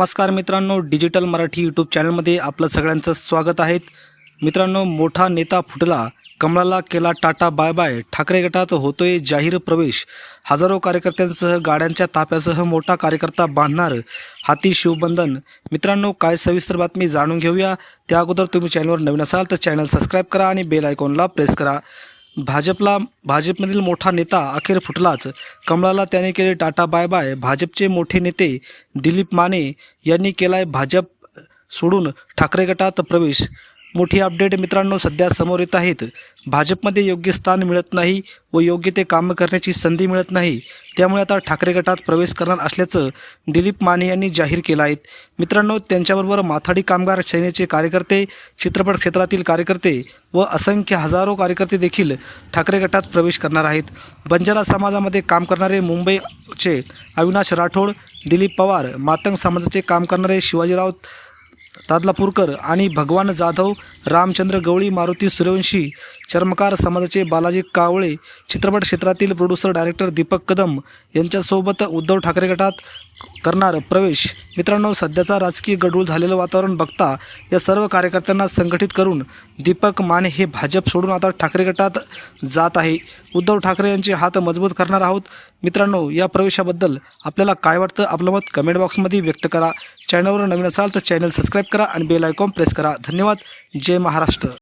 नमस्कार मित्रांनो digital Marathi YouTube चॅनलमध्ये आपलं सगळ्यांचं स्वागत आहे. मित्रांनो मोठा नेता फुटला कमळाला केला टाटा बाय बाय. ठाकरे गटात होतोय जाहीर प्रवेश. हजारो कार्यकर्त्यांसह गाड्यांच्या ताफ्यासह मोठा कार्यकर्ता बांधणार हाती शिवबंधन. मित्रांनो काय सविस्तर बातमी जाणून घेऊया. त्या अगोदर तुम्ही चॅनलवर नवीन असाल तर चॅनल सबस्क्राईब करा आणि बेल आयकॉनला प्रेस करा. भाजपला भाजपमधील मोठा नेता अखेर फुटलाच. कमळाला त्याने केले टाटा बाय बाय. भाजपचे मोठे नेते दिलीप माने यांनी केलाय भाजप सोडून ठाकरे गटात प्रवेश. मोठी अपडेट मित्रांनो सध्या समोर येत आहेत. भाजपमध्ये योग्य स्थान मिळत नाही व योग्य ते कामं करण्याची संधी मिळत नाही. त्यामुळे आता ठाकरे गटात प्रवेश करणार असल्याचं दिलीप माने यांनी जाहीर केलं आहे. मित्रांनो त्यांच्याबरोबर माथाडी कामगार सेनेचे कार्यकर्ते चित्रपट क्षेत्रातील कार्यकर्ते व असंख्य हजारो कार्यकर्ते देखील ठाकरे गटात प्रवेश करणार आहेत. बंजारा समाजामध्ये काम करणारे मुंबईचे अविनाश राठोड दिलीप पवार मातंग समाजाचे काम करणारे शिवाजीराव तादलापूरकर आणि भगवान जाधव रामचंद्र गवळी मारुती सूर्यवंशी चर्मकार समाजाचे बालाजी कावळे चित्रपट क्षेत्रातील प्रोड्युसर डायरेक्टर दीपक कदम यांच्यासोबत उद्धव ठाकरे गटात करणार प्रवेश. मित्रांनो सध्याचा राजकीय गडूळ झालेलं वातावरण बघता या सर्व कार्यकर्त्यांना संघटित करून दीपक माने हे भाजप सोडून आता ठाकरे गटात जात आहे. उद्धव ठाकरे यांचे हात मजबूत करणार आहोत. मित्रांनो या प्रवेशाबद्दल आपल्याला काय वाटतं? आपलं मत कमेंट बॉक्समध्ये व्यक्त करा. चॅनलवर नवीन असाल तर चॅनल सबस्क्राईब करा आणि बेल आयकॉन प्रेस करा. धन्यवाद. जय महाराष्ट्र.